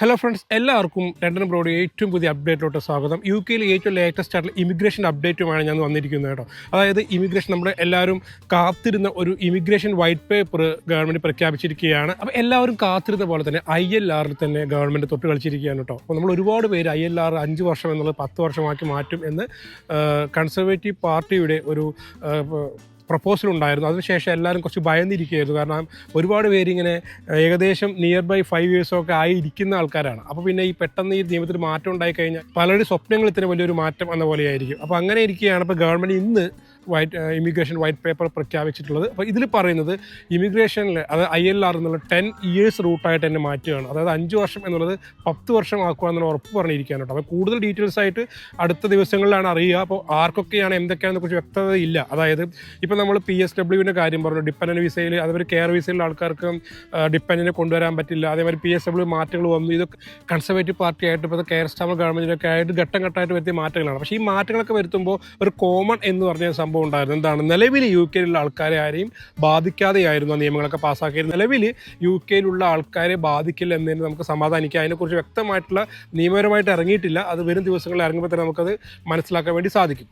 Hello friends എല്ലാവർക്കും London broad ഏറ്റവും പുതിയ അപ്ഡേറ്റിലോട്ട് സ്വാഗതം. യു കെയിൽ ഏറ്റവും ലേറ്റസ്റ്റ് ആയിട്ടുള്ള ഇമിഗ്രേഷൻ അപ്ഡേറ്റുമാണ് ഞാൻ വന്നിരിക്കുന്നത് കേട്ടോ. അതായത് ഇമിഗ്രേഷൻ നമ്മൾ എല്ലാവരും കാത്തിരുന്ന ഒരു ഇമിഗ്രേഷൻ വൈറ്റ് പേപ്പർ ഗവൺമെന്റ് പ്രഖ്യാപിച്ചിരിക്കുകയാണ്. അപ്പോൾ എല്ലാവരും കാത്തിരുന്ന പോലെ തന്നെ ഐ എൽ ആറിൽ തന്നെ ഗവൺമെന്റ് തൊട്ട് കളിച്ചിരിക്കുകയാണ് കേട്ടോ. അപ്പോൾ നമ്മൾ ഒരുപാട് പേര് ഐ എൽ ആർ അഞ്ച് വർഷം എന്നുള്ളത് പത്ത് വർഷമാക്കി മാറ്റും എന്ന് കൺസർവേറ്റീവ് പാർട്ടിയുടെ ഒരു പ്രപ്പോസൽ ഉണ്ടായിരുന്നു. അതിനുശേഷം എല്ലാവരും കുറച്ച് ഭയന്നിരിക്കുകയായിരുന്നു. കാരണം ഒരുപാട് പേരിങ്ങനെ ഏകദേശം നിയർ ബൈ ഫൈവ് ഇയേഴ്സൊക്കെ ആയി ഇരിക്കുന്ന ആൾക്കാരാണ്. അപ്പോൾ പിന്നെ ഈ പെട്ടെന്ന് ഈ നിയമത്തിൽ മാറ്റം ഉണ്ടായി കഴിഞ്ഞാൽ പലരുടെ സ്വപ്നങ്ങൾ ഇത്ര വലിയൊരു മാറ്റം എന്ന പോലെയായിരിക്കും. അപ്പോൾ അങ്ങനെ ഇരിക്കുകയാണ്. ഇപ്പോൾ ഗവൺമെന്റ് ഇന്ന് വൈറ്റ് ഇമിഗ്രേഷൻ വൈറ്റ് പേപ്പർ പ്രഖ്യാപിച്ചിട്ടുള്ളത്. അപ്പോൾ ഇതിൽ പറയുന്നത് ഇമിഗ്രേഷനിൽ അത് ഐ എൽ ആർ എന്നുള്ള ടെൻ ഇയേഴ്സ് റൂട്ടായിട്ട് തന്നെ മാറ്റുകയാണ്. അതായത് അഞ്ച് വർഷം എന്നുള്ളത് പത്ത് വർഷം ആക്കുക എന്നുള്ള ഉറപ്പ് പറഞ്ഞിരിക്കുകയാണ് കേട്ടോ. അപ്പോൾ കൂടുതൽ ഡീറ്റെയിൽസ് ആയിട്ട് അടുത്ത ദിവസങ്ങളിലാണ് അറിയുക. അപ്പോൾ ആർക്കൊക്കെയാണ് എന്തൊക്കെയാണെന്ന് കുറിച്ച് വ്യക്തത ഇല്ല. അതായത് ഇപ്പോൾ നമ്മൾ പി എസ് ഡബ്ല്യുവിന്റെ കാര്യം പറഞ്ഞു. ഡിപ്പെൻഡന്റ് വിസയിൽ അതുപോലെ കെയർ വിസയിലുള്ള ആൾക്കാർക്ക് ഡിപ്പെൻഡന്റിനെ കൊണ്ടുവരാൻ പറ്റില്ല. അതേമാതിരി പി എസ് ഡബ്ല്യു മാറ്റങ്ങൾ വന്നു. ഇത് കൺസർവേറ്റീവ് പാർട്ടി ആയിട്ട് ഇപ്പോൾ കെയർ സ്റ്റാമർ ഗവൺമെന്റിനൊക്കെ ആയിട്ട് ഘട്ടം ഘട്ടമായിട്ട് വരുത്തിയ മാറ്റങ്ങളാണ്. പക്ഷേ ഈ മാറ്റങ്ങളൊക്കെ വരുത്തുമ്പോൾ ഒരു കോമൺ എന്ന് പറഞ്ഞ സംഭവം ഉണ്ടായിരുന്നു. എന്താണ്? നിലവിൽ യു കെയിലുള്ള ആൾക്കാരെ ആരെയും ബാധിക്കാതെയായിരുന്നു ആ നിയമങ്ങളൊക്കെ പാസ്സാക്കിയത്. നിലവിൽ യു കെയിലുള്ള ആൾക്കാരെ ബാധിക്കില്ല എന്നതിന് നമുക്ക് സമാധാനിക്കാം. അതിനെക്കുറിച്ച് വ്യക്തമായിട്ടുള്ള നിയമപരമായിട്ട് ഇറങ്ങിയിട്ടില്ല. അത് വരും ദിവസങ്ങളിൽ ഇറങ്ങുമ്പോൾ തന്നെ നമുക്കത് മനസ്സിലാക്കാൻ വേണ്ടി സാധിക്കും.